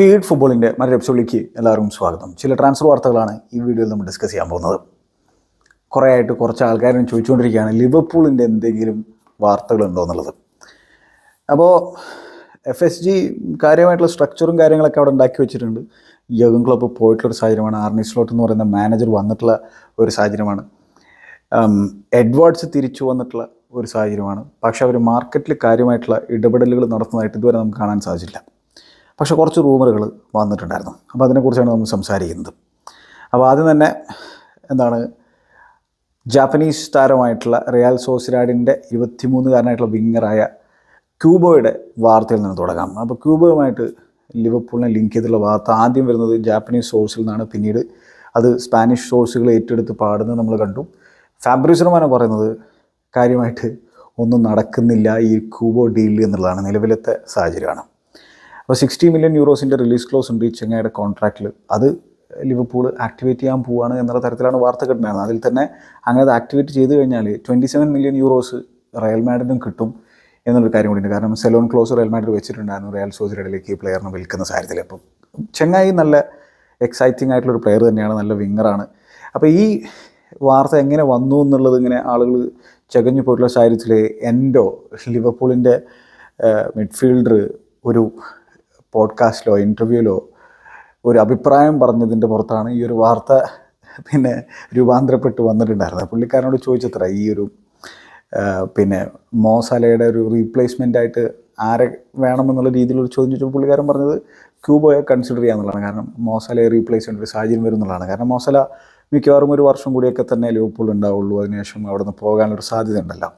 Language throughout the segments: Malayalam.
ഫീഡ് ഫുട്ബോളിന്റെ മറ്റൊരു എപ്പിസോഡിലേക്ക് എല്ലാവർക്കും സ്വാഗതം. ചില ട്രാൻസ്ഫർ വാർത്തകളാണ് ഈ വീഡിയോയിൽ നമ്മൾ ഡിസ്കസ് ചെയ്യാൻ പോകുന്നത്. കുറേ ആയിട്ട് കുറച്ച് ആൾക്കാരും ചോദിച്ചുകൊണ്ടിരിക്കുകയാണ് ലിവർപൂളിന്റെ എന്തെങ്കിലും വാർത്തകളുണ്ടോ എന്നുള്ളത് അപ്പോൾ എഫ് എസ് ജി കാര്യമായിട്ടുള്ള സ്ട്രക്ചറും കാര്യങ്ങളൊക്കെ അവിടെ ഉണ്ടാക്കി വെച്ചിട്ടുണ്ട്. യോഗം ക്ലബ്ബ് പോയിട്ടുള്ളൊരു സാഹചര്യമാണ്. ആർണി സ്ലോട്ട് എന്ന് പറയുന്ന മാനേജർ വന്നിട്ടുള്ള ഒരു സാഹചര്യമാണ്. എഡ്വേർഡ്സ് തിരിച്ചു വന്നിട്ടുള്ള ഒരു സാഹചര്യമാണ്. പക്ഷേ അവർ മാർക്കറ്റിൽ കാര്യമായിട്ടുള്ള ഇടപെടലുകൾ നടത്തുന്നതായിട്ട് ഇതുവരെ നമുക്ക് കാണാൻ സാധിച്ചില്ല. പക്ഷേ കുറച്ച് റൂമറുകൾ വന്നിട്ടുണ്ടായിരുന്നു. അപ്പോൾ അതിനെക്കുറിച്ചാണ് നമ്മൾ സംസാരിക്കുന്നത്. അപ്പോൾ ആദ്യം തന്നെ എന്താണ്? ജാപ്പനീസ് താരമായിട്ടുള്ള റിയാൽ സോസിരാഡിന്റെ ഇരുപത്തിമൂന്നുകാരനായിട്ടുള്ള വിങ്ങറായ ക്യൂബോയുടെ വാർത്തയിൽ നിന്ന് തുടങ്ങാം. അപ്പോൾ ക്യൂബോയുമായിട്ട് ലിവർപൂളിനെ ലിങ്ക് ചെയ്തിട്ടുള്ള വാർത്ത ആദ്യം വരുന്നത് ജാപ്പനീസ് സോഴ്സിൽ നിന്നാണ്. പിന്നീട് അത് സ്പാനിഷ് സോഴ്സുകൾ ഏറ്റെടുത്ത് പാടുന്നത് നമ്മൾ കണ്ടു. ഫാബ്രിസ് റൊമാനോ പറയുന്നത് കാര്യമായിട്ട് ഒന്നും നടക്കുന്നില്ല ഈ ക്യൂബോ ഡീൽ എന്നുള്ളതാണ്. നിലവിലത്തെ സാഹചര്യമാണ്. അപ്പോൾ സിക്സ്റ്റി മില്യൺ യൂറോസിന്റെ റിലീസ് ക്ലോസ് ഉണ്ട് ഈ ചെങ്ങായുടെ കോൺട്രാക്റ്റിൽ അത് ലിവർപൂൾ ആക്ടിവേറ്റ് ചെയ്യാൻ പോവുകയാണ് എന്നുള്ള തരത്തിലാണ് വാർത്ത കിട്ടുന്നത്. അതിൽ തന്നെ അങ്ങനെ അത് ആക്ടിവേറ്റ് ചെയ്ത് കഴിഞ്ഞാൽ twenty seven million euros Real മാഡിനും കിട്ടും എന്നൊരു കാര്യം കൂടിയുണ്ട്. കാരണം സെലോൺ ക്ലോസ് റയൽ മാഡിൽ വെച്ചിട്ടുണ്ടായിരുന്നു റയൽ സോസിഡയിലേക്ക് ഈ പ്ലെയറിനെ വിൽക്കുന്ന സാഹചര്യത്തിൽ അപ്പോൾ ചെങ്ങായി നല്ല എക്സൈറ്റിംഗ് ആയിട്ടുള്ളൊരു പ്ലെയർ തന്നെയാണ് നല്ല വിങ്ങറാണ് അപ്പോൾ ഈ വാർത്ത എങ്ങനെ വന്നു എന്നുള്ളത് ഇങ്ങനെ ആളുകൾ ചകഞ്ഞു പോയിട്ടുള്ള സാഹചര്യത്തിൽ എൻഡോ ലിവർപൂളിന്റെ മിഡ്ഫീൽഡർ ഒരു പോഡ്കാസ്റ്റിലോ ഇന്റർവ്യൂവിലോ ഒരു അഭിപ്രായം പറഞ്ഞതിന്റെ പുറത്താണ് ഈ ഒരു വാർത്ത പിന്നെ രൂപാന്തരപ്പെട്ട് വന്നിട്ടുണ്ടായിരുന്നത്. പുള്ളിക്കാരനോട് ചോദിച്ചത്ര ഈ ഒരു പിന്നെ മോസാലയുടെ ഒരു റീപ്ലേസ്മെന്റ് ആയിട്ട് ആരെ വേണമെന്നുള്ള രീതിയിലൊരു ചോദ്യം ചോദിച്ചപ്പോൾ പുള്ളിക്കാരൻ പറഞ്ഞത് ക്യൂബോയെ കൺസിഡർ ചെയ്യാന്നുള്ളതാണ്. കാരണം മോസാലയെ റീപ്ലേസ് ചെയ്യേണ്ട ഒരു സാഹചര്യം വരും എന്നുള്ളതാണ് കാരണം മോസല മിക്കവാറും ഒരു വർഷം കൂടിയൊക്കെ തന്നെ ലിവർപൂൾ ഉണ്ടാവുള്ളൂ. അതിനുശേഷം അവിടെ നിന്ന് പോകാനൊരു സാധ്യത ഉണ്ടല്ലോ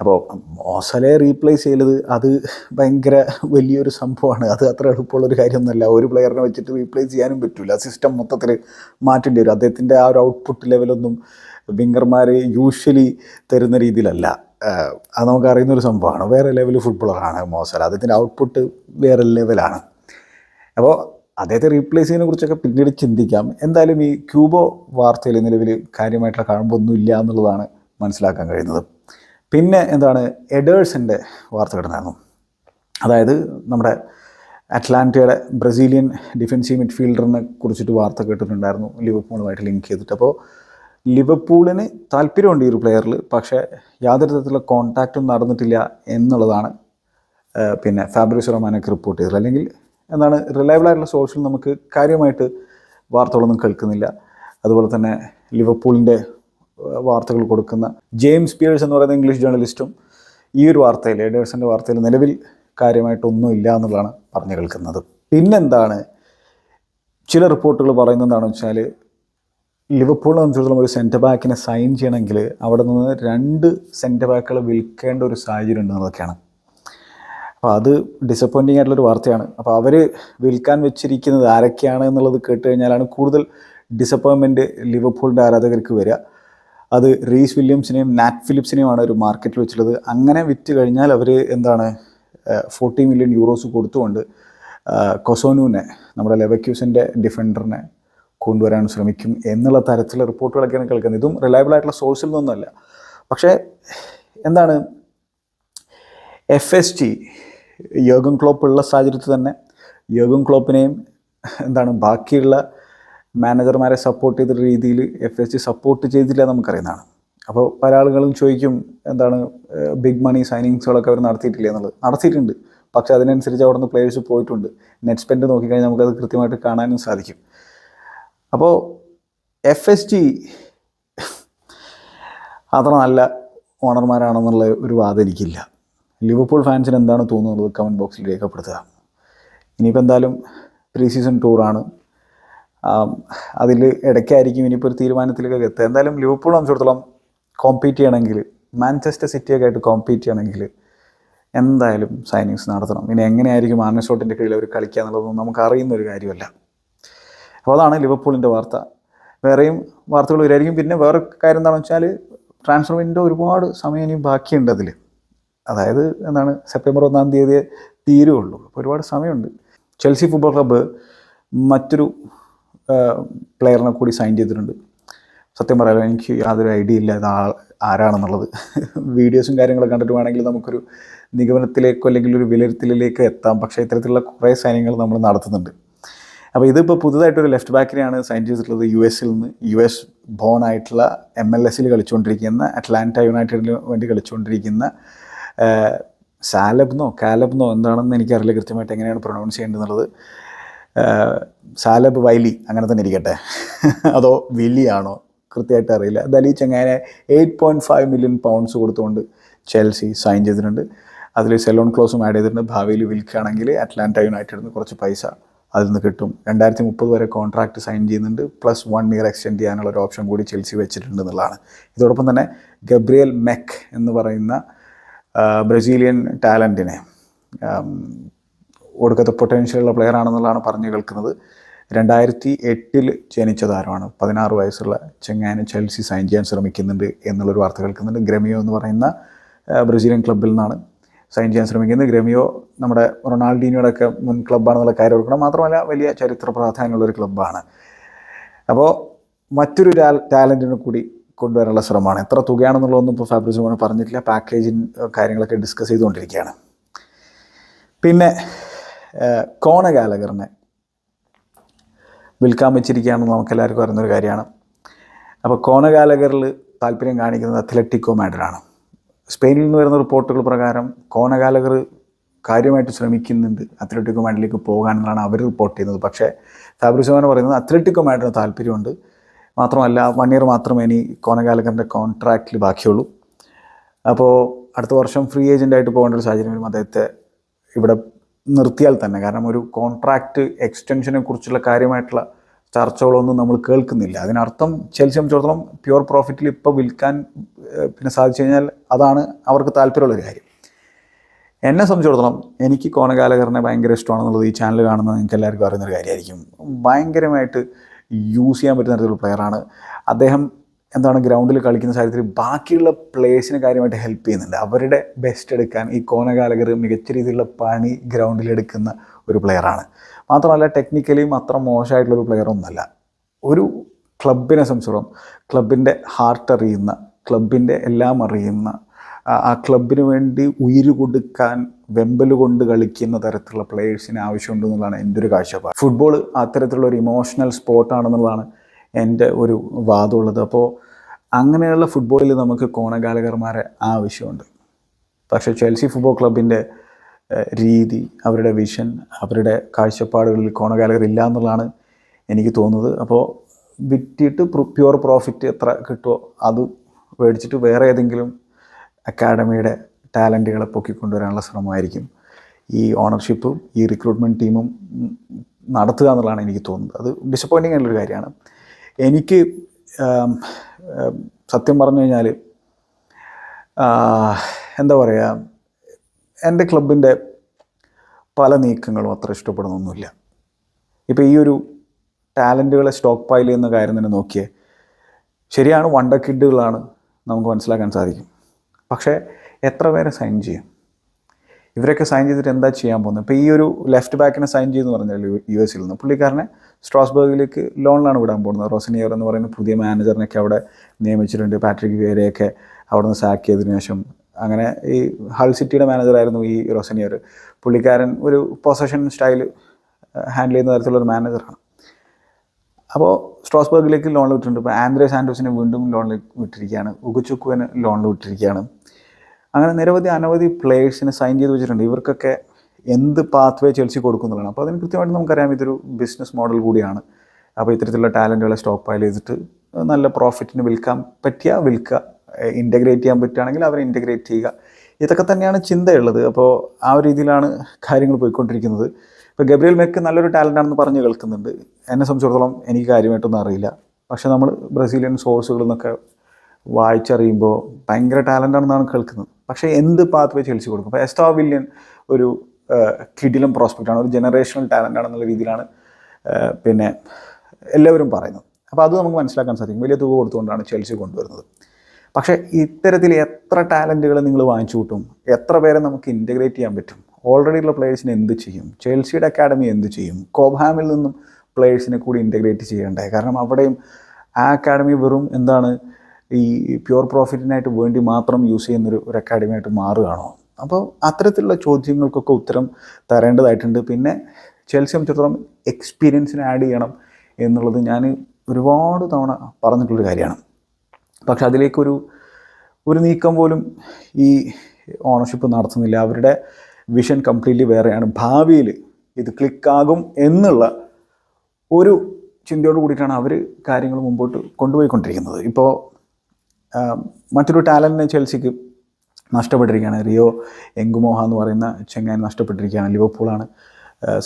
അപ്പോൾ മോസലെ റീപ്ലേസ് ചെയ്യലത്? അത് ഭയങ്കര വലിയൊരു സംഭവമാണ് അത് അത്ര എളുപ്പമുള്ളൊരു കാര്യമൊന്നുമല്ല. ഒരു പ്ലെയറിനെ വെച്ചിട്ട് റീപ്ലേസ് ചെയ്യാനും പറ്റില്ല സിസ്റ്റം മൊത്തത്തിൽ മാറ്റേണ്ടി വരും. അദ്ദേഹത്തിന്റെ ആ ഒരു ഔട്ട്പുട്ട് ലെവലൊന്നും വിങ്കർമാർ യൂഷ്വലി തരുന്ന രീതിയിലല്ല. അത് നമുക്ക് അറിയുന്ന ഒരു സംഭവമാണ് വേറെ ലെവൽ ഫുട്ബോളറാണ് മോസല അദ്ദേഹത്തിന്റെ ഔട്ട്പുട്ട് വേറെ ലെവലാണ് അപ്പോൾ അദ്ദേഹത്തെ റീപ്ലേസ് ചെയ്യുന്നതിനെ കുറിച്ചൊക്കെ പിന്നീട് ചിന്തിക്കാം. എന്തായാലും ഈ ക്യൂബോ വാർത്തയിൽ നിലവിൽ കാര്യമായിട്ടുള്ള കാണുമ്പോൾ ഒന്നുമില്ല എന്നുള്ളതാണ് മനസ്സിലാക്കാൻ കഴിയുന്നത്. പിന്നെ എന്താണ് എഡേഴ്സിന്റെ വാർത്ത കിടന്നായിരുന്നു. അതായത് നമ്മുടെ അറ്റ്ലാന്റയുടെ ബ്രസീലിയൻ ഡിഫൻസീവ് മിഡ്ഫീൽഡറിനെ കുറിച്ചിട്ട് വാർത്ത കേട്ടിട്ടുണ്ടായിരുന്നു. ലിവർപൂളുമായിട്ട് ലിങ്ക് ചെയ്തിട്ട്. അപ്പോൾ ലിവർപൂളിന് താല്പര്യമുണ്ട് ഈ ഒരു പ്ലെയറിൽ പക്ഷേ യാതൊരു തരത്തിലുള്ള കോൺടാക്റ്റും നടന്നിട്ടില്ല എന്നുള്ളതാണ് പിന്നെ ഫാബ്രിസ് റൊമാനൊക്കെ റിപ്പോർട്ട് ചെയ്തത്. അല്ലെങ്കിൽ എന്താണ് റിലയബിൾ ആയിട്ടുള്ള സോഴ്സിൽ നമുക്ക് കാര്യമായിട്ട് വാർത്തകളൊന്നും കേൾക്കുന്നില്ല. അതുപോലെ തന്നെ ലിവർപൂളിന്റെ വാർത്തകൾ കൊടുക്കുന്ന ജെയിംസ് പിയേഴ്സ് എന്ന് പറയുന്ന ഇംഗ്ലീഷ് ജേർണലിസ്റ്റും ഈ ഒരു വാർത്തയിൽ എഡേഴ്സിന്റെ വാർത്തയിൽ നിലവിൽ കാര്യമായിട്ടൊന്നും ഇല്ല എന്നുള്ളതാണ് പറഞ്ഞു കേൾക്കുന്നത്. പിന്നെന്താണ്? ചില റിപ്പോർട്ടുകൾ പറയുന്നത് എന്താണെന്ന് വെച്ചാൽ ലിവർപൂളിനെ സംബന്ധിച്ചിടത്തോളം ഒരു സെന്റർ ബാക്കിനെ സൈൻ ചെയ്യണമെങ്കിൽ അവിടെ നിന്ന് രണ്ട് സെന്റർ ബാക്കുകൾ വിൽക്കേണ്ട ഒരു സാഹചര്യം ഉണ്ടെന്നതൊക്കെയാണ്. അപ്പോൾ അത് ഡിസപ്പോയിന്റിംഗ് ആയിട്ടുള്ളൊരു വാർത്തയാണ്. അപ്പോൾ അവർ വിൽക്കാൻ വെച്ചിരിക്കുന്നത് ആരൊക്കെയാണ് എന്നുള്ളത് കേട്ട് കഴിഞ്ഞാലാണ് കൂടുതൽ ഡിസപ്പോയിൻമെന്റ് ലിവർപൂളിന്റെ ആരാധകർക്ക് വരിക. അത് റീസ് വില്യംസിനെയും നാറ്റ് ഫിലിപ്സിനെയുമാണ് ഒരു മാർക്കറ്റിൽ വെച്ചുള്ളത് അങ്ങനെ വിറ്റ് കഴിഞ്ഞാൽ അവർ എന്താണ് ഫോർട്ടി മില്യൺ യൂറോസ് കൊടുത്തുകൊണ്ട് കൊസോനുവിനെ നമ്മുടെ ലെവക്യൂസിന്റെ ഡിഫൻഡറിനെ കൊണ്ടുവരാൻ ശ്രമിക്കും എന്നുള്ള തരത്തിലുള്ള റിപ്പോർട്ടുകളൊക്കെയാണ് കേൾക്കുന്നത്. ഇതും റിലയബിൾ ആയിട്ടുള്ള സോഴ്സിൽ നിന്നൊന്നുമല്ല. പക്ഷേ എന്താണ് എഫ് എസ് ടി യോഗം ക്ലോപ്പ് ഉള്ള സാഹചര്യത്തിൽ തന്നെ യോഗം ക്ലോപ്പിനെയും എന്താണ് ബാക്കിയുള്ള മാനേജർമാരെ സപ്പോർട്ട് ചെയ്ത രീതിയിൽ എഫ് എസ് ജി സപ്പോർട്ട് ചെയ്തില്ല നമുക്കറിയുന്നതാണ്. അപ്പോൾ പല ആളുകളും ചോദിക്കും എന്താണ് ബിഗ് മണി സൈനിങ്സുകളൊക്കെ അവർ നടത്തിയിട്ടില്ല എന്നുള്ളത്. നടത്തിയിട്ടുണ്ട്. പക്ഷെ അതിനനുസരിച്ച് അവിടെ നിന്ന് പ്ലേയേഴ്സ് പോയിട്ടുണ്ട്. നെറ്റ് സ്പെൻഡ് നോക്കിക്കഴിഞ്ഞാൽ നമുക്കത് കൃത്യമായിട്ട് കാണാനും സാധിക്കും. അപ്പോൾ എഫ് എസ് ജി അത്ര നല്ല ഓണർമാരാണെന്നുള്ള ഒരു വാദം എനിക്കില്ല. ലിവർപൂൾ ഫാൻസിന് എന്താണ് തോന്നുന്നത്? കമന്റ് ബോക്സിൽ രേഖപ്പെടുത്തുക. ഇനിയിപ്പോൾ എന്തായാലും പ്രീ സീസൺ ടൂറാണ് അതിൽ ഇടയ്ക്കായിരിക്കും ഇനിയിപ്പോൾ ഒരു തീരുമാനത്തിലേക്ക് എത്തുക. എന്തായാലും ലിവർപൂൾ സംബന്ധിച്ചിടത്തോളം കോമ്പീറ്റ് ചെയ്യണമെങ്കിൽ മാഞ്ചസ്റ്റർ സിറ്റിയൊക്കെ ആയിട്ട് കോമ്പീറ്റ് ചെയ്യണമെങ്കിൽ എന്തായാലും സൈനിങ്സ് നടത്തണം. ഇനി എങ്ങനെയായിരിക്കും ആർണസോട്ടിന്റെ കീഴിൽ അവർ കളിക്കുക എന്നുള്ളതൊന്നും നമുക്ക് അറിയുന്ന ഒരു കാര്യമല്ല. അപ്പോൾ അതാണ് ലിവർപൂളിന്റെ വാർത്ത. വേറെയും വാർത്തകൾ വരുമായിരിക്കും പിന്നെ വേറെ കാര്യം എന്താണെന്ന് വെച്ചാൽ ട്രാൻസ്ഫർ വിൻഡോ ഒരുപാട് സമയം ഇനിയും ബാക്കിയുണ്ട് അതിൽ അതായത് എന്താണ് സെപ്റ്റംബർ ഒന്നാം തീയതി തീരുള്ളൂ അപ്പോൾ ഒരുപാട് സമയമുണ്ട്. ചെൽസി ഫുട്ബോൾ ക്ലബ്ബ് മറ്റൊരു പ്ലെയറിനെ കൂടി സൈൻ ചെയ്തിട്ടുണ്ട്. സത്യം പറയാലോ എനിക്ക് യാതൊരു ഐഡിയ ഇല്ല ഇത് ആരാണെന്നുള്ളത്. വീഡിയോസും കാര്യങ്ങളൊക്കെ കണ്ടിട്ട് വേണമെങ്കിൽ നമുക്കൊരു നിഗമനത്തിലേക്കോ അല്ലെങ്കിൽ ഒരു വിലയിരുത്തലിലേക്കോ എത്താം. പക്ഷേ ഇത്തരത്തിലുള്ള കുറേ സൈന്യങ്ങൾ നമ്മൾ നടത്തുന്നുണ്ട്. അപ്പോൾ ഇതിപ്പോൾ പുതുതായിട്ടൊരു ലെഫ്റ്റ് ബാക്കിനെയാണ് സൈൻ ചെയ്തിട്ടുള്ളത് യു എസിൽ നിന്ന് യു എസ് ബോൺ ആയിട്ടുള്ള എം എൽ എസിൽ കളിച്ചുകൊണ്ടിരിക്കുന്ന അറ്റ്ലാന്റ യുണൈറ്റഡിന് വേണ്ടി കളിച്ചുകൊണ്ടിരിക്കുന്ന സാലബ്നോ കാലബ്നോ എന്താണെന്ന് എനിക്കറിയില്ല കൃത്യമായിട്ട് എങ്ങനെയാണ് പ്രൊണൗൺസ് ചെയ്യേണ്ടതെന്നുള്ളത് സാലബ് വൈലി അങ്ങനെ തന്നെ ഇരിക്കട്ടെ. അതോ വില്ലിയാണോ കൃത്യമായിട്ട് അറിയില്ല. ദലി ചങ്ങാനെ eight point five million pounds കൊടുത്തുകൊണ്ട് ചെൽസി സൈൻ ചെയ്തിട്ടുണ്ട്. അതിൽ സെലോൺ ക്ലോസും ആഡ് ചെയ്തിട്ടുണ്ട്. ഭാവിയിൽ വിൽക്കുകയാണെങ്കിൽ അറ്റ്ലാന്റ യുണൈറ്റഡിൽ നിന്ന് കുറച്ച് പൈസ അതിൽ നിന്ന് കിട്ടും. രണ്ടായിരത്തി മുപ്പത് വരെ കോൺട്രാക്ട് സൈൻ ചെയ്യുന്നുണ്ട്. പ്ലസ് വൺ ഇയർ എക്സ്റ്റെൻഡ് ചെയ്യാനുള്ള ഒരു ഓപ്ഷൻ കൂടി ചെൽസി വെച്ചിട്ടുണ്ട് എന്നുള്ളതാണ്. ഇതോടൊപ്പം തന്നെ ഗബ്രിയൽ മെക്ക് എന്ന് പറയുന്ന ബ്രസീലിയൻ ടാലന്റിനെ ഒടുക്കത്തെ പൊട്ടൻഷ്യലുള്ള പ്ലെയർ ആണെന്നുള്ളതാണ് പറഞ്ഞു കേൾക്കുന്നത്. രണ്ടായിരത്തി എട്ടിൽ ജനിച്ച താരമാണ് പതിനാറ് വയസ്സുള്ള ചെങ്ങാനെ ചെൽസി സൈൻ ചെയ്യാൻ ശ്രമിക്കുന്നുണ്ട് എന്നുള്ളൊരു വാർത്ത കേൾക്കുന്നുണ്ട്. ഗ്രമിയോ എന്ന് പറയുന്ന ബ്രസീലിയൻ ക്ലബിൽ നിന്നാണ് സൈൻ ചെയ്യാൻ ശ്രമിക്കുന്നത്. ഗ്രമിയോ നമ്മുടെ റൊണാൾഡീനിയുടെ ഒക്കെ മുൻ ക്ലബ്ബാണെന്നുള്ള കാര്യം ഓർക്കണം. മാത്രമല്ല വലിയ ചരിത്ര പ്രാധാന്യമുള്ളൊരു ക്ലബ്ബാണ് അപ്പോൾ മറ്റൊരു ടാലന്റിനെ കൂടി കൊണ്ടുവരാനുള്ള ശ്രമമാണ്. എത്ര തുകയാണെന്നുള്ളതൊന്നും ഇപ്പോൾ ഫാബ്രിസ് പറഞ്ഞിട്ടില്ല. പാക്കേജിൻ കാര്യങ്ങളൊക്കെ ഡിസ്കസ് ചെയ്തുകൊണ്ടിരിക്കുകയാണ്. പിന്നെ കോണ ഗാലഗറിനെ വിൽക്കാൻ വെച്ചിരിക്കുകയാണെന്ന് നമുക്കെല്ലാവർക്കും അറിയുന്നൊരു കാര്യമാണ്. അപ്പോൾ കോണ ഗാലഗറിൽ താല്പര്യം കാണിക്കുന്നത് അത്ലറ്റിക്കോ മാഡ്രിഡാണ് സ്പെയിനിൽ നിന്ന് വരുന്ന റിപ്പോർട്ടുകൾ പ്രകാരം കോണ ഗാലഗർ കാര്യമായിട്ട് ശ്രമിക്കുന്നുണ്ട് അത്ലറ്റിക്കോ മാഡ്രിലേക്ക് പോകാനെന്നാണ് അവർ റിപ്പോർട്ട് ചെയ്യുന്നത്. പക്ഷേ ഫാബ്രിസോമാൻ പറയുന്നത് അത്ലറ്റിക്കോ മാഡ്രിഡിന് താല്പര്യമുണ്ട്. മാത്രമല്ല വൺ ഇയർ മാത്രമേ ഇനി കോണ ഗാലഗറിന്റെ കോൺട്രാക്റ്റിൽ ബാക്കിയുള്ളൂ. അപ്പോൾ അടുത്ത വർഷം ഫ്രീ ഏജന്റായിട്ട് പോകേണ്ട ഒരു സാഹചര്യം വരും അദ്ദേഹത്തെ ഇവിടെ നിർത്തിയാൽ തന്നെ. കാരണം ഒരു കോൺട്രാക്റ്റ് എക്സ്റ്റൻഷനെ കുറിച്ചുള്ള കാര്യമായിട്ടുള്ള ചർച്ചകളൊന്നും നമ്മൾ കേൾക്കുന്നില്ല. അതിനർത്ഥം ചെൽസി സംബന്ധിച്ചിടത്തോളം പ്യുവർ പ്രോഫിറ്റിൽ ഇപ്പോൾ വിൽക്കാൻ പിന്നെ സാധിച്ചു കഴിഞ്ഞാൽ അതാണ് അവർക്ക് താല്പര്യമുള്ളൊരു കാര്യം. എന്നെ സംബന്ധിച്ചിടത്തോളം എനിക്ക് കോണകാലകറിനെ ഭയങ്കര ഇഷ്ടമാണെന്നുള്ളത് ഈ ചാനൽ കാണുന്നത് നിങ്ങൾക്ക് എല്ലാവർക്കും അറിയുന്നൊരു കാര്യമായിരിക്കും. ഭയങ്കരമായിട്ട് യൂസ് ചെയ്യാൻ പറ്റുന്ന തരത്തിലുള്ള പ്ലെയറാണ് അദ്ദേഹം എന്താണ് ഗ്രൗണ്ടിൽ കളിക്കുന്ന സാഹചര്യത്തിൽ ബാക്കിയുള്ള പ്ലേയേഴ്സിന് കാര്യമായിട്ട് ഹെൽപ്പ് ചെയ്യുന്നുണ്ട്. അവരുടെ ബെസ്റ്റ് എടുക്കാൻ ഈ കോനകാലകർ മികച്ച രീതിയിലുള്ള പണി ഗ്രൗണ്ടിൽ എടുക്കുന്ന ഒരു പ്ലെയറാണ് മാത്രമല്ല ടെക്നിക്കലിയും അത്ര മോശമായിട്ടുള്ളൊരു പ്ലെയർ ഒന്നല്ല ഒരു ക്ലബിനെ സംബന്ധിച്ചോളം ക്ലബിന്റെ ഹാർട്ട് അറിയുന്ന ക്ലബിന്റെ എല്ലാം അറിയുന്ന ആ ക്ലബിന് വേണ്ടി ഉയിര് കൊടുക്കാൻ വെമ്പൽ കൊണ്ട് കളിക്കുന്ന തരത്തിലുള്ള പ്ലേയേഴ്സിന് ആവശ്യമുണ്ടെന്നുള്ളതാണ് എന്റെ ഒരു കാഴ്ചപ്പാട്. ഫുട്ബോൾ അത്തരത്തിലുള്ള ഒരു ഇമോഷണൽ സ്പോർട്ടാണെന്നുള്ളതാണ് എന്റെ ഒരു വാദമുള്ളത് അപ്പോൾ അങ്ങനെയുള്ള ഫുട്ബോളിൽ നമുക്ക് കോണകാലകർമാരെ ആവശ്യമുണ്ട്. പക്ഷേ ചെൽസി ഫുട്ബോൾ ക്ലബിന്റെ രീതി അവരുടെ വിഷൻ അവരുടെ കാഴ്ചപ്പാടുകളിൽ കോണകാലകർ ഇല്ല എന്നുള്ളതാണ് എനിക്ക് തോന്നുന്നത്. അപ്പോൾ വിറ്റിട്ട് പ്യുവർ പ്രോഫിറ്റ് എത്ര കിട്ടുമോ അത് മേടിച്ചിട്ട് വേറെ ഏതെങ്കിലും അക്കാഡമിയുടെ ടാലന്റുകളെ പൊക്കിക്കൊണ്ടുവരാനുള്ള ശ്രമമായിരിക്കും. ഈ ഓണർഷിപ്പും ഈ റിക്രൂട്ട്മെന്റ് ടീമും നടത്തുക എന്നുള്ളതാണ് എനിക്ക് തോന്നുന്നത്. അത് ഡിസപ്പോയിന്റിംഗ് ആയിട്ടുള്ളൊരു കാര്യമാണ്. എനിക്ക് സത്യം പറഞ്ഞു കഴിഞ്ഞാൽ എന്താ പറയുക എന്റെ ക്ലബിന്റെ പല നീക്കങ്ങളും അത്ര ഇഷ്ടപ്പെടുന്നൊന്നുമില്ല. ഇപ്പോൾ ഈ ഒരു ടാലന്റുകളെ സ്റ്റോക്ക് പൈൽ ചെയ്യുന്ന കാര്യം തന്നെ നോക്കിയേ ശരിയാണ് വണ്ട കിഡുകളാണ് നമുക്ക് മനസ്സിലാക്കാൻ സാധിക്കും. പക്ഷേ എത്ര പേരെ സൈൻ ചെയ്യും? ഇവരൊക്കെ സൈൻ ചെയ്തിട്ട് എന്താ ചെയ്യാൻ പോകുന്നത്? ഇപ്പോൾ ഈ ഒരു ലെഫ്റ്റ് ബാക്കിനെ സൈൻ ചെയ്തെന്ന് പറഞ്ഞാൽ യു എസിൽ നിന്ന്. പുള്ളിക്കാരനെ സ്ട്രോസ്ബർഗിലേക്ക് ലോണിലാണ് വിടാൻ പോകുന്നത്. റോസനിയർ എന്ന് പറയുന്ന പുതിയ മാനേജറിനൊക്കെ അവിടെ നിയമിച്ചിട്ടുണ്ട്. പാട്രിക് വേരെയൊക്കെ അവിടെ നിന്ന് സാക്ക് ചെയ്തതിനു ശേഷം. അങ്ങനെ ഈ ഹൾ സിറ്റിയുടെ മാനേജറായിരുന്നു ഈ റോസനിയർ. പുള്ളിക്കാരൻ ഒരു പൊസഷൻ സ്റ്റൈൽ ഹാൻഡിൽ ചെയ്യുന്ന തരത്തിലുള്ള മാനേജറാണ് അപ്പോൾ സ്ട്രോസ്ബർഗിലേക്ക് ലോണിൽ വിട്ടിട്ടുണ്ട്. ഇപ്പോൾ ആൻഡ്രേ സാൻഡോസിനെ വീണ്ടും ലോണിൽ വിട്ടിരിക്കുകയാണ്. ഉഗുച്ചുക്കുവിന് ലോണിൽ വിട്ടിരിക്കുകയാണ്. അങ്ങനെ നിരവധി അനവധി പ്ലേയേഴ്സിനെ സൈൻ ചെയ്ത് വെച്ചിട്ടുണ്ട്. ഇവർക്കൊക്കെ എന്ത് പാത്ത് വേ ചെൽസി കൊടുക്കുന്നുള്ളതാണ്. അപ്പോൾ അതിന് കൃത്യമായിട്ട് നമുക്കറിയാം ഇതൊരു ബിസിനസ് മോഡൽ കൂടിയാണ്. അപ്പോൾ ഇത്തരത്തിലുള്ള ടാലന്റുകളെ സ്റ്റോക്ക് പൈൽ ചെയ്തിട്ട് നല്ല പ്രോഫിറ്റിന് വിൽക്കാൻ പറ്റിയ വിൽക്കുക. ഇന്റഗ്രേറ്റ് ചെയ്യാൻ പറ്റുകയാണെങ്കിൽ അവരെ ഇന്റഗ്രേറ്റ് ചെയ്യുക. ഇതൊക്കെ തന്നെയാണ് ചിന്തയുള്ളത്. അപ്പോൾ ആ ഒരു രീതിയിലാണ് കാര്യങ്ങൾ പോയിക്കൊണ്ടിരിക്കുന്നത്. ഇപ്പോൾ ഗബ്രിയൽ മെക്ക് നല്ലൊരു ടാലന്റ് ആണെന്ന് പറഞ്ഞ് കേൾക്കുന്നുണ്ട്. എന്നെ സംബന്ധിച്ചിടത്തോളം എനിക്ക് കാര്യമായിട്ടൊന്നും അറിയില്ല. പക്ഷേ നമ്മൾ ബ്രസീലിയൻ സോഴ്സുകളിൽ നിന്നൊക്കെ വായിച്ചറിയുമ്പോൾ ഭയങ്കര ടാലന്റ് ആണെന്നാണ് കേൾക്കുന്നത്. പക്ഷേ എന്ത് പാത്ത് വേ ചെൽസി കൊടുക്കും? അപ്പോൾ എസ്റ്റാ വില്യൻ ഒരു കിടിലം പ്രോസ്പെക്റ്റ് ആണ്. ഒരു ജനറേഷണൽ ടാലന്റ് ആണെന്നുള്ള രീതിയിലാണ് പിന്നെ എല്ലാവരും പറയുന്നത്. അപ്പോൾ അത് നമുക്ക് മനസ്സിലാക്കാൻ സാധിക്കും. വലിയ തുക കൊടുത്തുകൊണ്ടാണ് ചെൽസി കൊണ്ടുവരുന്നത്. പക്ഷേ ഇത്തരത്തിൽ എത്ര ടാലന്റുകൾ നിങ്ങൾ വാങ്ങിച്ചു കൂട്ടും? എത്ര പേരെ നമുക്ക് ഇന്റഗ്രേറ്റ് ചെയ്യാൻ പറ്റും? ഓൾറെഡി ഉള്ള പ്ലേയേഴ്സിന് എന്ത് ചെയ്യും? ചെൽസിയുടെ അക്കാഡമി എന്ത് ചെയ്യും? കോബാമിൽ നിന്നും പ്ലേയേഴ്സിനെ കൂടി ഇന്റഗ്രേറ്റ് ചെയ്യേണ്ടേ? കാരണം അവിടെയും ആ അക്കാഡമി വെറും എന്താണ് ഈ പ്യുവർ പ്രോഫിറ്റിനായിട്ട് വേണ്ടി മാത്രം യൂസ് ചെയ്യുന്നൊരു ഒരു അക്കാഡമി ആയിട്ട് മാറുകയാണോ? അപ്പോൾ അത്തരത്തിലുള്ള ചോദ്യങ്ങൾക്കൊക്കെ ഉത്തരം തരേണ്ടതായിട്ടുണ്ട്. പിന്നെ ചെൽസി സംബന്ധിച്ചിടത്തോളം എക്സ്പീരിയൻസിന് ആഡ് ചെയ്യണം എന്നുള്ളത് ഞാൻ ഒരുപാട് തവണ പറഞ്ഞിട്ടുള്ളൊരു കാര്യമാണ്. പക്ഷെ അതിലേക്കൊരു ഒരു നീക്കം പോലും ഈ ഓണർഷിപ്പ് നടത്തുന്നില്ല. അവരുടെ വിഷൻ കംപ്ലീറ്റ്ലി വേറെയാണ്. ഭാവിയിൽ ഇത് ക്ലിക്കാകും എന്നുള്ള ഒരു ചിന്തയോട് കൂടിയിട്ടാണ് അവർ കാര്യങ്ങൾ മുമ്പോട്ട് കൊണ്ടുപോയിക്കൊണ്ടിരിക്കുന്നത്. ഇപ്പോൾ മറ്റൊരു ടാലന്റിനെ ചെൽസിക്ക് നഷ്ടപ്പെട്ടിരിക്കുകയാണ്. റിയോ എങ്കുമോഹ എന്ന് പറയുന്ന ചെങ്ങാൻ നഷ്ടപ്പെട്ടിരിക്കുകയാണ്. ലിവർപൂളാണ്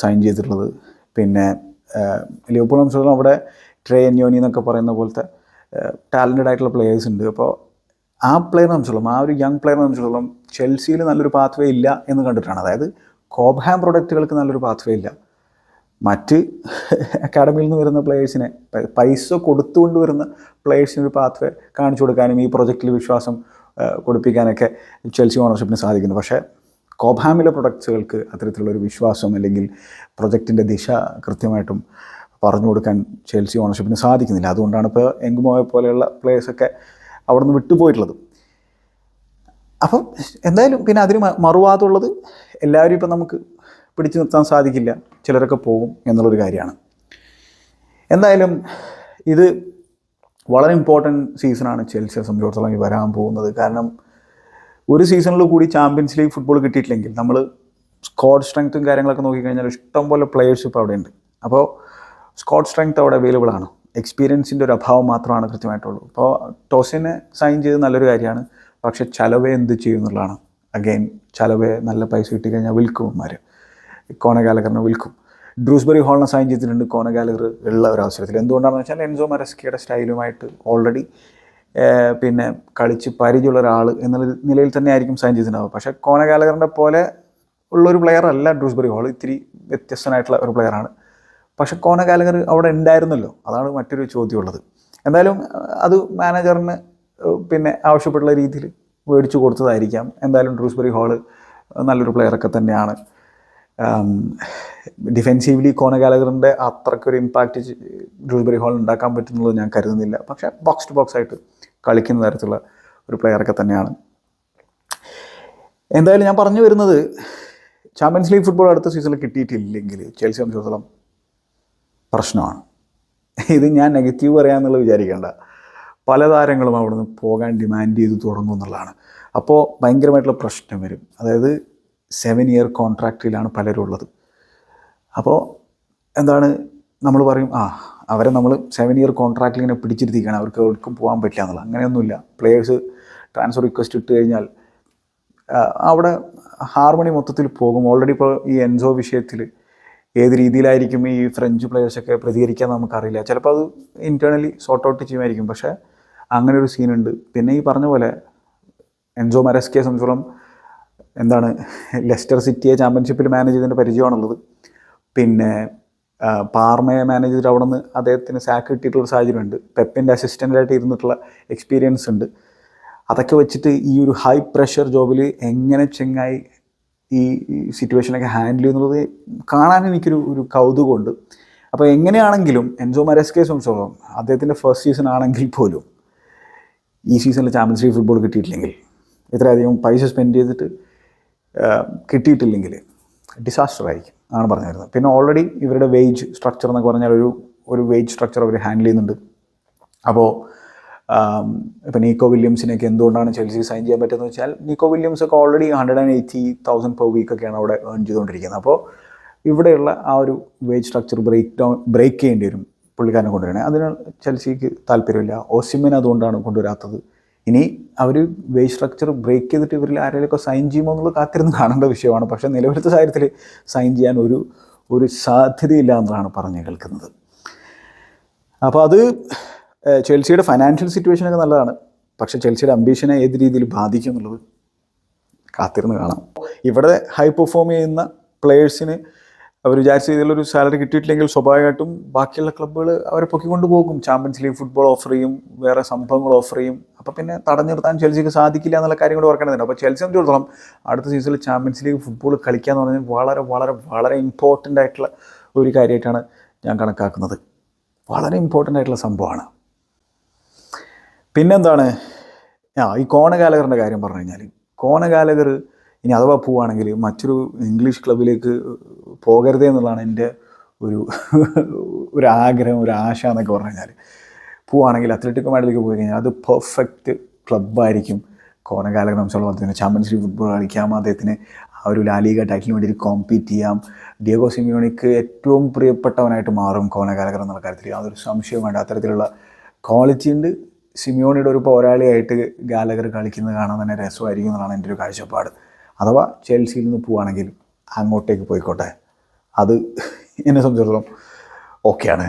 സൈൻ ചെയ്തിട്ടുള്ളത്. പിന്നെ ലിവർപൂൾ സംബന്ധിച്ചിടത്തോളം അവിടെ ട്രേ എന്യോനി എന്നൊക്കെ പറയുന്ന പോലത്തെ ടാലന്റഡ് ആയിട്ടുള്ള പ്ലെയേഴ്സ് ഉണ്ട്. അപ്പോൾ ആ പ്ലെയറിനെ സംബന്ധിച്ചോളം ആ ഒരു യങ് പ്ലെയറിനെ സംബന്ധിച്ചോളം ചെൽസിയിൽ നല്ലൊരു പാത്വേ ഇല്ല എന്ന് കണ്ടിട്ടാണ്. അതായത് കോബ്ഹാം പ്രൊഡക്റ്റുകൾക്ക് നല്ലൊരു പാത്വേ ഇല്ല. മറ്റ് അക്കാഡമിയിൽ നിന്ന് വരുന്ന പ്ലേയേഴ്സിനെ പൈസ കൊടുത്തുകൊണ്ട് വരുന്ന പ്ലേയേഴ്സിന് ഒരു കാണിച്ചു കൊടുക്കാനും ഈ പ്രൊജക്റ്റിൽ വിശ്വാസം കൊടുപ്പിക്കാനൊക്കെ ചെൽസി ഓണർഷിപ്പിന് സാധിക്കുന്നു. പക്ഷേ കോബാമിലെ പ്രൊഡക്ട്സുകൾക്ക് അത്തരത്തിലുള്ള ഒരു വിശ്വാസം അല്ലെങ്കിൽ പ്രൊജക്റ്റിന്റെ ദിശ കൃത്യമായിട്ടും പറഞ്ഞു കൊടുക്കാൻ ചെൽസി ഓണർഷിപ്പിന് സാധിക്കുന്നില്ല. അതുകൊണ്ടാണ് ഇപ്പോൾ എങ്കുമോയെ പോലെയുള്ള പ്ലേയേഴ്സൊക്കെ അവിടെ നിന്ന് വിട്ടുപോയിട്ടുള്ളത്. അപ്പം എന്തായാലും പിന്നെ അതിന് മറുവാദമുള്ളത് എല്ലാവരും ഇപ്പം നമുക്ക് പിടിച്ചു നിർത്താൻ സാധിക്കില്ല. ചിലരൊക്കെ പോകും എന്നുള്ളൊരു കാര്യമാണ്. എന്തായാലും ഇത് വളരെ ഇമ്പോർട്ടന്റ് സീസണാണ് ചെൽസിയെ സംബന്ധിച്ചിടത്തോളം വരാൻ പോകുന്നത്. കാരണം ഒരു സീസണിൽ കൂടി ചാമ്പ്യൻസ് ലീഗ് ഫുട്ബോൾ കിട്ടിയിട്ടില്ലെങ്കിൽ നമ്മൾ സ്ക്വാഡ് സ്ട്രെങ്ത്തും കാര്യങ്ങളൊക്കെ നോക്കിക്കഴിഞ്ഞാൽ ഇഷ്ടംപോലെ പ്ലെയേഴ്സ് ഇപ്പോൾ അവിടെ ഉണ്ട്. അപ്പോൾ സ്ക്വാഡ് സ്ട്രെങ്ത് അവിടെ അവൈലബിൾ ആണ്. എക്സ്പീരിയൻസിന്റെ ഒരു അഭാവം മാത്രമാണ് കൃത്യമായിട്ടുള്ളൂ. അപ്പോൾ ടോസിനെ സൈൻ ചെയ്ത് നല്ലൊരു കാര്യമാണ്. പക്ഷേ ചലവെ എന്ത് ചെയ്യും എന്നുള്ളതാണ്. അഗെയിൻ ചലവെ നല്ല പൈസ കിട്ടിക്കഴിഞ്ഞാൽ വിൽക്കും അവന്മാർ കോണഗാലകറിനെ വിൽക്കും. ഡ്രൂസ്ബറി ഹോളിനെ സൈൻ ചെയ്തിട്ടുണ്ട് കോണഗാലകർ ഉള്ള ഒരു അവസരത്തിൽ. എന്തുകൊണ്ടാണെന്ന് വെച്ചാൽ എൻസോ മരസ്കിയുടെ സ്റ്റൈലുമായിട്ട് ഓൾറെഡി പിന്നെ കളിച്ച് പരിചയമുള്ള ഒരാൾ എന്നുള്ള നിലയിൽ തന്നെ ആയിരിക്കും സൈൻ ചെയ്തിട്ടുണ്ടാവുക. പക്ഷേ കോണഗാലകറിന്റെ പോലെ ഉള്ളൊരു പ്ലെയർ അല്ല ഡ്രൂസ്ബറി ഹോൾ. ഇത്തിരി വ്യത്യസ്തനായിട്ടുള്ള ഒരു പ്ലെയറാണ് പക്ഷേ കോണ ഗാലഗർ അവിടെ ഉണ്ടായിരുന്നല്ലോ. അതാണ് മറ്റൊരു ചോദ്യമുള്ളത്. എന്തായാലും അത് മാനേജറിന് പിന്നെ ആവശ്യപ്പെട്ടുള്ള രീതിയിൽ മേടിച്ചു കൊടുത്തതായിരിക്കാം. എന്തായാലും ഡ്രൂസ്ബറി ഹോൾ നല്ലൊരു പ്ലെയറൊക്കെ തന്നെയാണ്. ഡിഫെൻസീവ്ലി കോണഗാലകറിന്റെ അത്രയ്ക്കൊരു ഇമ്പാക്റ്റ് ഡ്രൂസ്ബറി ഹോൾ ഉണ്ടാക്കാൻ പറ്റുന്നുള്ളത് ഞാൻ കരുതുന്നില്ല. പക്ഷേ ബോക്സ് ടു ബോക്സ് ആയിട്ട് കളിക്കുന്ന തരത്തിലുള്ള ഒരു പ്ലെയറൊക്കെ തന്നെയാണ്. എന്തായാലും ഞാൻ പറഞ്ഞു വരുന്നത് ചാമ്പ്യൻസ് ലീഗ് ഫുട്ബോൾ അടുത്ത സീസണിൽ കിട്ടിയിട്ടില്ലെങ്കിൽ ചെൽസി സംബന്ധിച്ചിടത്തോളം പ്രശ്നമാണ്. ഇത് ഞാൻ നെഗറ്റീവ് പറയാമെന്നുള്ളത് വിചാരിക്കേണ്ട. പല താരങ്ങളും അവിടുന്ന് പോകാൻ ഡിമാൻഡ് ചെയ്ത് തുടങ്ങും എന്നുള്ളതാണ്. അപ്പോൾ ഭയങ്കരമായിട്ടുള്ള പ്രശ്നം വരും. അതായത് സെവൻ ഇയർ കോൺട്രാക്റ്റിലാണ് പലരും ഉള്ളത്. അപ്പോൾ എന്താണ് നമ്മൾ പറയും ആ അവരെ നമ്മൾ സെവൻ ഇയർ കോൺട്രാക്റ്റിൽ ഇങ്ങനെ പിടിച്ചിരുത്തിക്കണം അവർക്ക് എവിടേക്കും പോകാൻ പറ്റില്ല എന്നുള്ളത്. അങ്ങനെയൊന്നുമില്ല. പ്ലേയേഴ്സ് ട്രാൻസ്ഫർ റിക്വസ്റ്റ് ഇട്ട് കഴിഞ്ഞാൽ അവിടെ ഹാർമണി മൊത്തത്തിൽ പോകും. ഓൾറെഡി ഇപ്പോൾ ഈ എൻസോ വിഷയത്തിൽ ഏത് രീതിയിലായിരിക്കും ഈ ഫ്രഞ്ച് പ്ലേയേഴ്സൊക്കെ പ്രതികരിക്കാൻ നമുക്കറിയില്ല. ചിലപ്പോൾ അത് ഇന്റേർണലി സോർട്ട് ഔട്ട് ചെയ്യുമായിരിക്കും. പക്ഷേ അങ്ങനെ ഒരു സീനുണ്ട് പിന്നെ ഈ പറഞ്ഞ പോലെ എൻസോ മരസ്കിയെ സംബന്ധിച്ചോളം എന്താണ് ലെസ്റ്റർ സിറ്റിയെ ചാമ്പ്യൻഷിപ്പിൽ മാനേജ് ചെയ്തതിന്റെ പരിചയമാണുള്ളത്. പിന്നെ പാർമയെ മാനേജ് ചെയ്തിട്ട് അവിടെ നിന്ന് അദ്ദേഹത്തിന് സാക്ക് കിട്ടിയിട്ടുള്ള സാഹചര്യമുണ്ട്. പെപ്പിന്റെ അസിസ്റ്റന്റായിട്ട് ഇരുന്നിട്ടുള്ള എക്സ്പീരിയൻസ് ഉണ്ട്. അതൊക്കെ വെച്ചിട്ട് ഈ ഒരു ഹൈ പ്രഷർ ജോബിൽ എങ്ങനെ ചെങ്ങായി ഈ സിറ്റുവേഷനൊക്കെ ഹാൻഡിൽ ചെയ്യുന്നത് കാണാൻ എനിക്കൊരു ഒരു കൗതുകമുണ്ട്. അപ്പോൾ എങ്ങനെയാണെങ്കിലും എൻസോ മരസ്കെ സംബന്ധിച്ചോളം അദ്ദേഹത്തിന്റെ ഫസ്റ്റ് സീസൺ ആണെങ്കിൽ പോലും ഈ സീസണിൽ ചാമ്പ്യൻസ് ലീഗ് ഫുട്ബോൾ കിട്ടിയിട്ടില്ലെങ്കിൽ ഇത്രയധികം പൈസ സ്പെൻഡ് ചെയ്തിട്ട് കിട്ടിയിട്ടില്ലെങ്കിൽ ഡിസാസ്റ്റർ ആയിരിക്കും ആണ് പറഞ്ഞു വരുന്നത് പിന്നെ ഓൾറെഡി ഇവരുടെ വേജ് സ്ട്രക്ചർ എന്നൊക്കെ പറഞ്ഞാൽ ഒരു ഒരു വേജ് സ്ട്രക്ചർ അവർ ഹാൻഡിൽ ചെയ്യുന്നുണ്ട്. അപ്പോൾ ഇപ്പം നീക്കോ വില്യംസിനൊക്കെ എന്തുകൊണ്ടാണ് ചെൽസി സൈൻ ചെയ്യാൻ പറ്റുന്നത് വെച്ചാൽ നീക്കോ വില്യംസ് ഒക്കെ already hundred and eighty thousand per വീക്കൊക്കെയാണ് അവിടെ ഏൺ ചെയ്തുകൊണ്ടിരിക്കുന്നത്. അപ്പോൾ ഇവിടെയുള്ള ആ ഒരു wage structure break down break ചെയ്യേണ്ടി വരും പുള്ളിക്കാരനെ കൊണ്ടുവരണേ അതിന് ചെൽസിക്ക് താല്പര്യമില്ല. ഓസിമിൻ അതുകൊണ്ടാണ് കൊണ്ടുവരാത്തത്. ഇനി അവർ വേജ് സ്ട്രക്ചർ ബ്രേക്ക് ചെയ്തിട്ട് ഇവരിൽ ആരെങ്കിലുമൊക്കെ സൈൻ ചെയ്യുമോ എന്നുള്ളത് കാത്തിരുന്ന് കാണേണ്ട വിഷയമാണ്. പക്ഷേ നിലവിലത്തെ സാഹചര്യത്തിൽ സൈൻ ചെയ്യാൻ ഒരു ഒരു സാധ്യതയില്ല എന്നാണ് പറഞ്ഞു കേൾക്കുന്നത്. അപ്പോൾ അത് ചെൽസിയുടെ ഫൈനാൻഷ്യൽ സിറ്റുവേഷനൊക്കെ നല്ലതാണ്. പക്ഷേ ചെൽസിയുടെ അംബീഷനെ ഏത് രീതിയിൽ ബാധിക്കും എന്നുള്ളത് കാത്തിരുന്ന് കാണാം. ഇവിടെ ഹൈ പെർഫോം ചെയ്യുന്ന പ്ലേയേഴ്സിന് അവർ വിചാരിച്ച രീതിയിലൊരു സാലറി കിട്ടിയിട്ടില്ലെങ്കിൽ സ്വാഭാവികമായിട്ടും ബാക്കിയുള്ള ക്ലബ്ബുകൾ അവരെ പൊക്കിക്കൊണ്ട് പോകും. ചാമ്പ്യൻസ് ലീഗ് ഫുട്ബോൾ ഓഫർ ചെയ്യും വേറെ സംഭവങ്ങൾ ഓഫർ ചെയ്യും. അപ്പോൾ പിന്നെ തടഞ്ഞു നിർത്താൻ ചെൽസിക്ക് സാധിക്കില്ല എന്നുള്ള കാര്യം കൂടി ഓർക്കേണ്ടതുണ്ട്. അപ്പോൾ ചെൽസി സംബന്ധിച്ചിടത്തോളം അടുത്ത സീസണിൽ ചാമ്പ്യൻസ് ലീഗ് ഫുട്ബോൾ കളിക്കുക എന്ന് പറഞ്ഞാൽ വളരെ വളരെ വളരെ ഇമ്പോർട്ടന്റ് ആയിട്ടുള്ള ഒരു കാര്യമായിട്ടാണ് ഞാൻ കണക്കാക്കുന്നത്. വളരെ ഇമ്പോർട്ടന്റ് ആയിട്ടുള്ള സംഭവമാണ്. പിന്നെന്താണ്? ആ ഈ കോണഗാലകറിന്റെ കാര്യം പറഞ്ഞു കഴിഞ്ഞാൽ കോണഗാലകർ ഇനി അഥവാ പോവുകയാണെങ്കിൽ മറ്റൊരു ഇംഗ്ലീഷ് ക്ലബിലേക്ക് പോകരുതേ എന്നുള്ളതാണ് എന്റെ ഒരു ഒരു ആഗ്രഹം ഒരു ആശ എന്നൊക്കെ പറഞ്ഞു കഴിഞ്ഞാൽ പോവുകയാണെങ്കിൽ അത്ലറ്റിക് മാഡിലേക്ക് പോയി കഴിഞ്ഞാൽ അത് പെർഫെക്റ്റ് ക്ലബ്ബായിരിക്കും സംബന്ധിച്ചോളം അദ്ദേഹത്തിന് ചാമ്പ്യൻസ് ലീഗ് ഫുട്ബോൾ കളിക്കാം. അദ്ദേഹത്തിന് ആ ഒരു ലാലിക ടൈറ്റിലിന് വേണ്ടി കോമ്പീറ്റ് ചെയ്യാം. ഡിയോഗോ സിമിയോണിക്ക് ഏറ്റവും പ്രിയപ്പെട്ടവനായിട്ട് മാറും കാലഘട്ടം എന്നുള്ള കാര്യത്തിൽ യാതൊരു സംശയവും വേണ്ട. അത്തരത്തിലുള്ള ക്വാളിറ്റി ഉണ്ട്. സിമിയോണിയുടെ ഒരു പോരാളിയായിട്ട് ഗാലഗർ കളിക്കുന്നത് കാണാൻ തന്നെ രസമായിരിക്കും എന്നാണ് എന്റെ ഒരു കാഴ്ചപ്പാട്. അഥവാ ചെൽസിയിൽ നിന്ന് പോവുകയാണെങ്കിൽ അങ്ങോട്ടേക്ക് പോയിക്കോട്ടെ. അത് എന്നെ സംബന്ധിച്ചിടത്തോളം ഓക്കെയാണ്.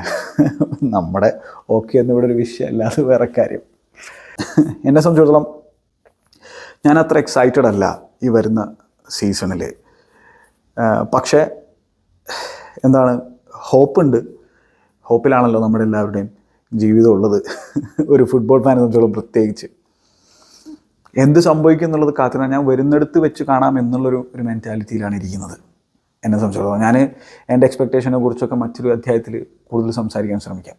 നമ്മുടെ ഓക്കെ എന്നിവിടെ ഒരു വിഷയമല്ല അത് വേറെ കാര്യം. എന്നെ സംബന്ധിച്ചിടത്തോളം ഞാൻ അത്ര എക്സൈറ്റഡ് അല്ല ഈ വരുന്ന സീസണിൽ പക്ഷേ എന്താണ് ഹോപ്പുണ്ട് ഹോപ്പിലാണല്ലോ നമ്മുടെ എല്ലാവരുടെയും ജീവിതം ഉള്ളത്. ഒരു ഫുട്ബോൾ ഫാനെ സംബന്ധിച്ചോളം പ്രത്യേകിച്ച്. എന്ത് സംഭവിക്കും എന്നുള്ളത് കാത്തിനാണ് ഞാൻ വരുന്നിടത്ത് വെച്ച് കാണാം എന്നുള്ളൊരു ഒരു മെന്റാലിറ്റിയിലാണ് ഇരിക്കുന്നത്. എന്നെ സംബന്ധിച്ചിടത്തോളം. ഞാൻ എന്റെ എക്സ്പെക്റ്റേഷനെ കുറിച്ചൊക്കെ മറ്റൊരു അധ്യായത്തിൽ കൂടുതൽ സംസാരിക്കാൻ ശ്രമിക്കാം.